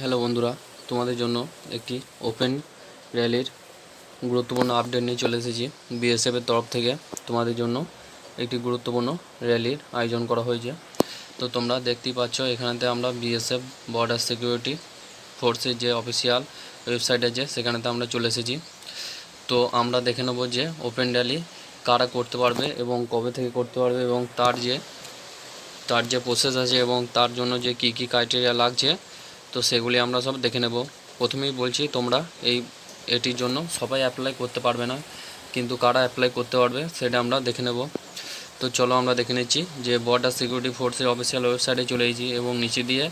Hello বন্ধুরা, তোমাদের জন্য একটি ওপেন র্যালির গুরুত্বপূর্ণ আপডেট নিয়ে চলে এসেছি। বিএসএফের তরফ থেকে তোমাদের জন্য একটি গুরুত্বপূর্ণ র্যালির আয়োজন করা হয়েছে। তো তোমরা দেখতেই পাচ্ছ, এখানেতে আমরা বিএসএফ বর্ডার সিকিউরিটি ফোর্সের যে অফিসিয়াল ওয়েবসাইট আছে, সেখানেতে আমরা চলে এসেছি। তো আমরা দেখে নেব যে ওপেন র্যালি কারা করতে পারবে এবং কবে থেকে করতে পারবে এবং তার যে তার যে প্রসেস আছে এবং তার জন্য যে কী কী ক্রাইটেরিয়া লাগছে তো সেগুলি আমরা সব দেখে নেব। প্রথমেই বলছি তোমরা এই, এটির জন্য সবাই অ্যাপ্লাই করতে পারবে না, কিন্তু কারা অ্যাপ্লাই করতে পারবে সেটা আমরা দেখে নেব। তো চলো আমরা দেখে নিচ্ছি যে বর্ডার সিকিউরিটি ফোর্সের অফিসিয়াল ওয়েবসাইটে চলে এসেছি এবং নিচে দিয়ে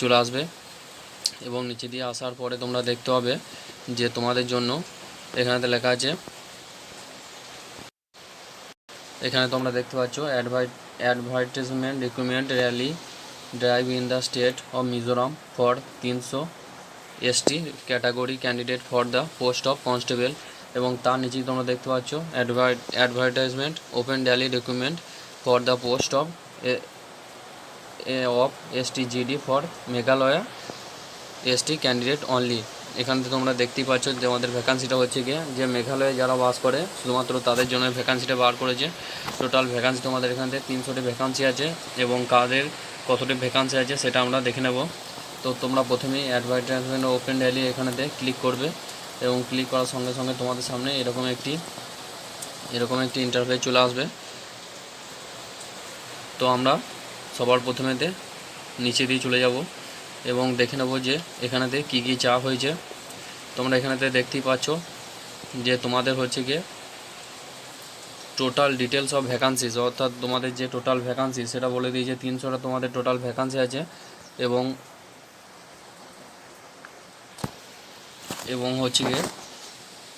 চলে আসবে। এবং নিচে দিয়ে আসার পরে তোমরা দেখতে হবে যে তোমাদের জন্য এখানেতে লেখা আছে, এখানে তোমরা দেখতে পাচ্ছ অ্যাডভাইট advertisement recruitment rally drive in the state of Mizoram for তিনশো ST category candidate for the post of constable এবং তার নিচেই তোমরা দেখতে পাচ্ছ advert advertisement open rally recruitment for the post of of ST GD for Meghalaya ST candidate only এখান থেকে তোমরা দেখতেই পাচ্ছ আমাদের ভ্যাকান্সিটা হচ্ছে গিয়ে, যে মেঘালয়ে যারা বাস করে, শুধুমাত্র তাদের জন্য ভ্যাকান্সিটা বার করেছে। টোটাল ভ্যাকান্সি তোমাদের এখান থেকে তিনশোটি ভ্যাকান্সি আছে এবং কাদের কতটি ভ্যাকান্সি আছে সেটা আমরা দেখে নেব। তো তোমরা প্রথমেই অ্যাডভার্টাইজমেন্ট ওপেন ডেলি এখানেতে ক্লিক করবে এবং ক্লিক করার সঙ্গে সঙ্গে তোমাদের সামনে এরকম একটি এরকম একটি ইন্টারফেস চলে আসবে। তো আমরা সবার প্রথমেতে নিচে দিয়ে চলে যাব এবং দেখে নেব যে এখানেতে কী কী চা হয়েছে। তোমরা এখানেতে দেখতেই পাচ্ছ যে তোমাদের হচ্ছে গিয়ে টোটাল ডিটেলস অফ ভ্যাকান্সিস অর্থাৎ তোমাদের যে টোটাল ভ্যাকান্সি সেটা বলে দিয়েছে তিনশোটা তোমাদের টোটাল ভ্যাকান্সি আছে এবং এবং হচ্ছে গিয়ে,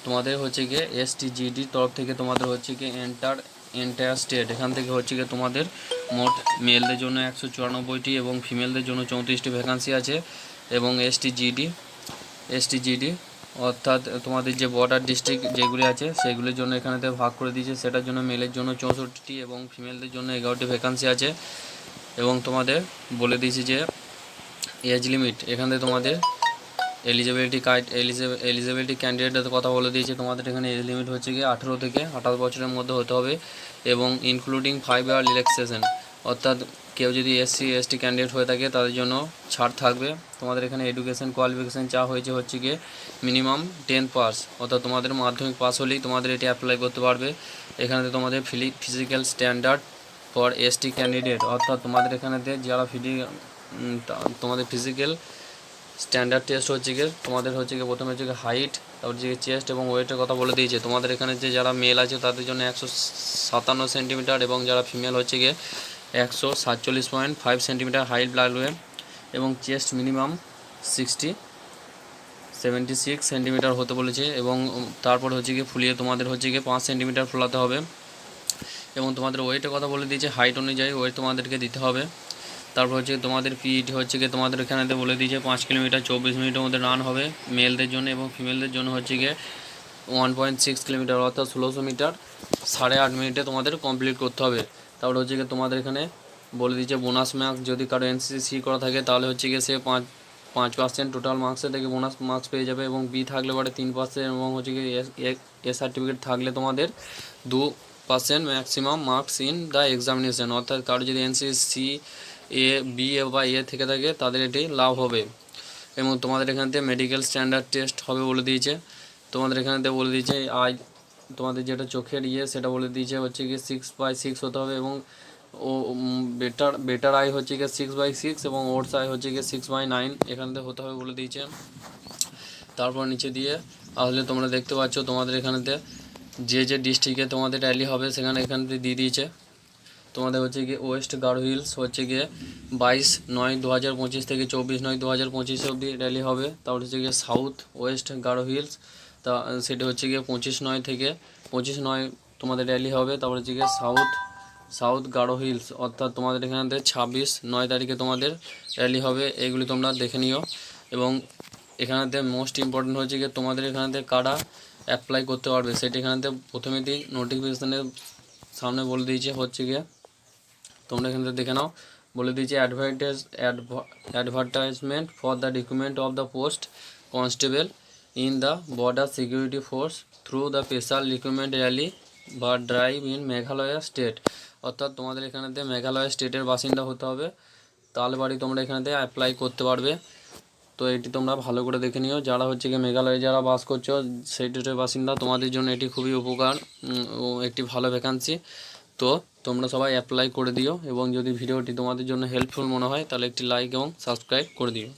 তোমাদের হচ্ছে গিয়ে এসটিজিডির তরফ থেকে তোমাদের হচ্ছে গিয়ে এন্টার এন্টায়ার স্টেট এখান থেকে হচ্ছে গিয়ে তোমাদের মোট মেলদের জন্য একশো চুরানব্বইটি এবং ফিমেলদের জন্য চৌত্রিশটি ভ্যাকান্সি আছে এবং এসটিজিডি এসটিজিডি অর্থাৎ তোমাদের যে বর্ডার ডিস্ট্রিক্ট যেগুলি আছে, সেগুলির জন্য এখানেতে ভাগ করে দিয়েছে। সেটার জন্য মেলের জন্য চৌষট্টিটি এবং ফিমেলদের জন্য এগারোটি ভ্যাকান্সি আছে। এবং তোমাদের বলে দিয়েছি যে এজ লিমিট এখানে তোমাদের এলিজিবিলিটি কার্ড এলিজিবিলিটি ক্যান্ডিডেটের কথা বলে দিয়েছে। তোমাদের এখানে এজ লিমিট হচ্ছে গিয়ে আঠেরো থেকে আঠাশ বছরের মধ্যে হতে হবে এবং ইনক্লুডিং ফাইভ ইয়ার রিল্যাক্সেশন অর্থাৎ কেউ যদি এসসি এসটি ক্যান্ডিডেট হয়ে থাকে, তাদের জন্য ছাড় থাকবে। তোমাদের এখানে এডুকেশন কোয়ালিফিকেশান চা হয়েছে হচ্ছে গিয়ে মিনিমাম টেন পাস অর্থাৎ তোমাদের মাধ্যমিক পাস হলেই তোমাদের এটি অ্যাপ্লাই করতে পারবে। এখানে তোমাদের ফিলি physical standard for ST candidate অর্থাৎ তোমাদের এখানেতে যারা ফিজি তোমাদের ফিজিক্যাল স্ট্যান্ডার্ড টেস্ট হচ্ছে গিয়ে, তোমাদের হচ্ছে গিয়ে প্রথমে হচ্ছে হাইট তারপর হচ্ছে চেস্ট এবং ওয়েটের কথা বলে দিয়েছে। তোমাদের এখানে যে যারা মেল আছে, তাদের জন্য একশো সাতান্ন সেন্টিমিটার এবং যারা ফিমেল হচ্ছে গিয়ে একশো সাতচল্লিশ পয়েন্ট ফাইভ সেন্টিমিটার হাইট লাগবে এবং chest minimum sixty seventy six centimetre হতে বলেছে এবং তারপর হচ্ছে গিয়ে ফুলিয়ে তোমাদের হচ্ছে গিয়ে পাঁচ সেন্টিমিটার ফোলাতে হবে। এবং তোমাদের ওয়েটের কথা বলে দিয়েছে হাইট অনুযায়ী ওয়েট তোমাদেরকে দিতে হবে। তারপর হচ্ছে তোমাদের পিট হচ্ছে গিয়ে তোমাদের এখানেতে বলে দিয়েছে, পাঁচ কিলোমিটার চব্বিশ মিনিটের মধ্যে রান হবে মেলদের জন্য এবং ফিমেলদের জন্য হচ্ছে গিয়ে ওয়ান পয়েন্ট সিক্স কিলোমিটার অর্থাৎ ষোলোশো মিটার সাড়ে আট মিনিটে তোমাদের কমপ্লিট করতে হবে। তারপর হচ্ছে গিয়ে তোমাদের এখানে বলে দিয়েছে বোনাস মার্কস যদি কারও এনসিসি করা থাকে, তাহলে হচ্ছে গিয়ে সে পাঁচ পাঁচ পার্সেন্ট টোটাল মার্কসে থেকে বোনাস মার্কস পেয়ে যাবে এবং বি থাকলে পরে তিন পার্সেন্ট এবং হচ্ছে গিয়ে এ সার্টিফিকেট থাকলে তোমাদের দু percent maximum marks in the examination অর্থাৎ কারও যদি এনসিসি এ বি এ বা এ থেকে থাকে, তাদের এটি লাভ হবে। এবং তোমাদের এখান থেকে মেডিকেল স্ট্যান্ডার্ড টেস্ট হবে বলে দিয়েছে। তোমাদের এখানে থেকে বলে দিয়েছে আই তোমাদের যেটা চোখের ইয়ে সেটা বলে দিয়েছে হচ্ছে কি সিক্স বাই সিক্স হতে হবে এবং ও বেটার বেটার আই হচ্ছে গিয়ে সিক্স বাই সিক্স এবং ওটস আই হচ্ছে গিয়ে সিক্স বাই নাইন এখান থেকে হতে হবে বলে দিয়েছে। তারপর নিচে দিয়ে আসলে তোমরা দেখতে পাচ্ছ তোমাদের এখানেতে যে যে ডিস্ট্রিক্টে তোমাদের র্যালি হবে, সেখানে এখান থেকে দিয়ে দিয়েছে। তোমাদের হচ্ছে গিয়ে ওয়েস্ট গাঢ় হিলস হচ্ছে গিয়ে বাইশ নয় দু হাজার পঁচিশ থেকে চব্বিশ নয় দু হাজার পঁচিশে অবধি র্যালি হবে। তারপর হচ্ছে গিয়ে সাউথ ওয়েস্ট গাঢ় হিলস তা সেটা হচ্ছে গিয়ে পঁচিশ নয় থেকে, পঁচিশ নয় তোমাদের র্যালি হবে, তারপর হচ্ছে গিয়ে সাউথ সাউথ গাঢ় হিলস অর্থাৎ তোমাদের এখানে থেকে ছাব্বিশ নয় তারিখে তোমাদের র্যালি হবে, এইগুলি তোমরা দেখে নিও। এবং এখানেতে মোস্ট ইম্পর্টেন্ট হচ্ছে গিয়ে তোমাদের এখানেতে কারা অ্যাপ্লাই করতে পারবে, সেটা এখানেতে প্রথমেতেই নোটিফিকেশানের সামনে বলে দিয়েছে, হচ্ছে গিয়ে তোমরা এখান দেখে নাও, বলে দিয়েছে advertise advertisement for the recruitment of the post constable in the border security force through the special recruitment rally বা ড্রাইভ ইন মেঘালয়া স্টেট অর্থাৎ তোমাদের এখানেতে মেঘালয় স্টেটের বাসিন্দা হতে হবে। তাহলে বাড়ি তোমরা এখানেতে অ্যাপ্লাই করতে পারবে। তো এটি তোমরা ভালো করে দেখে নিও। যারা হচ্ছে গিয়ে মেঘালয়ে যারা বাস করছ, সেই স্টেটের বাসিন্দা। তোমাদের জন্য এটি খুবই উপকার একটি ভালো ভ্যাকান্সি তো তোমরা সবাই অ্যাপ্লাই করে দিও এবং যদি ভিডিওটি তোমাদের জন্য হেল্পফুল মনে হয়, তাহলে একটি লাইক এবং সাবস্ক্রাইব করে দিও।